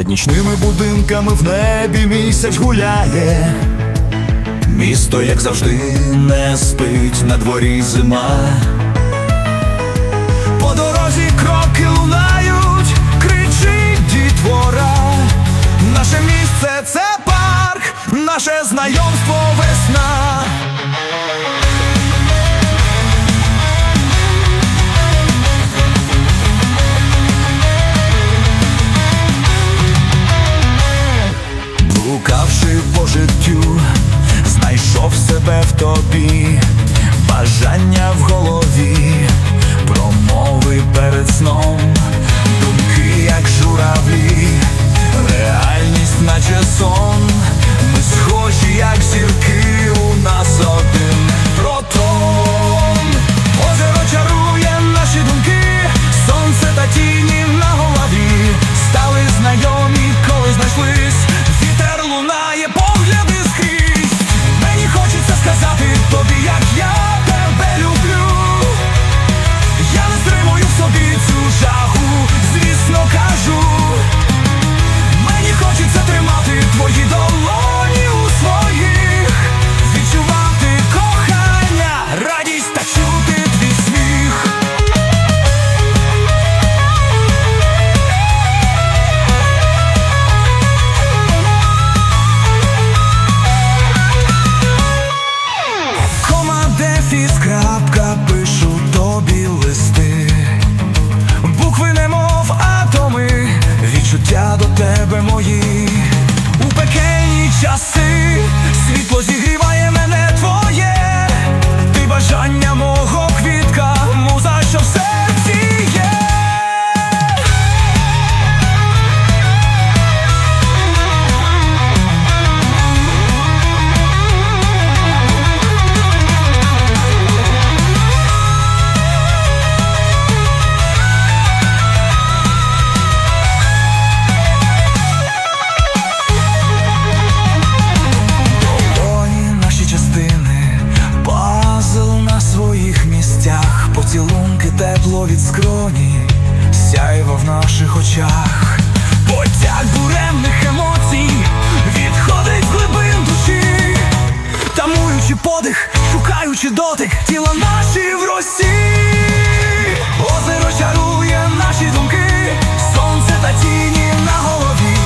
Над нічними будинками в небі місяць гуляє. Місто, як завжди, не спить на дворі зима. По дорозі кроки лунають, кричить дітвора. Наше місце це парк, наше знайомство тобі, часи. Світло зігріває тепло від скроні, сяйво в наших очах, потяг буремних емоцій, відходить з глибин душі, тамуючи подих, шукаючи дотик, тіла наші в росі, озеро чарує наші думки, сонце та тіні на голові,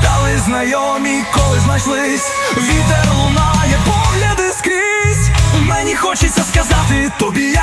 стали знайомі, коли знайшлись, вітер лунає, погляди скрізь. Мені хочеться сказати тобі,